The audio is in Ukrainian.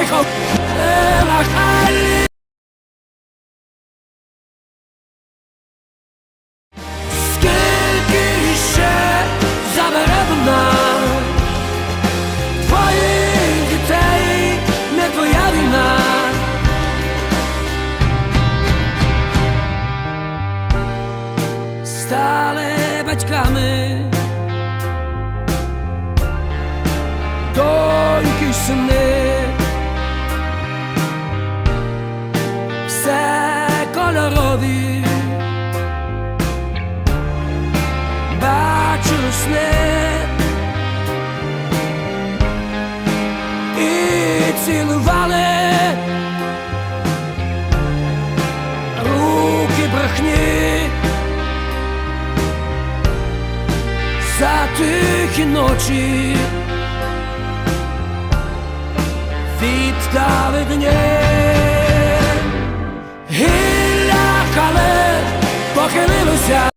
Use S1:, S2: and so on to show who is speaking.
S1: очах Алі. Скільки ще забере вона твоїх дітей, не твоя кольорові, бачу сни і цілували. Руки брехні. за тихі ночі. Віддали дні похилилося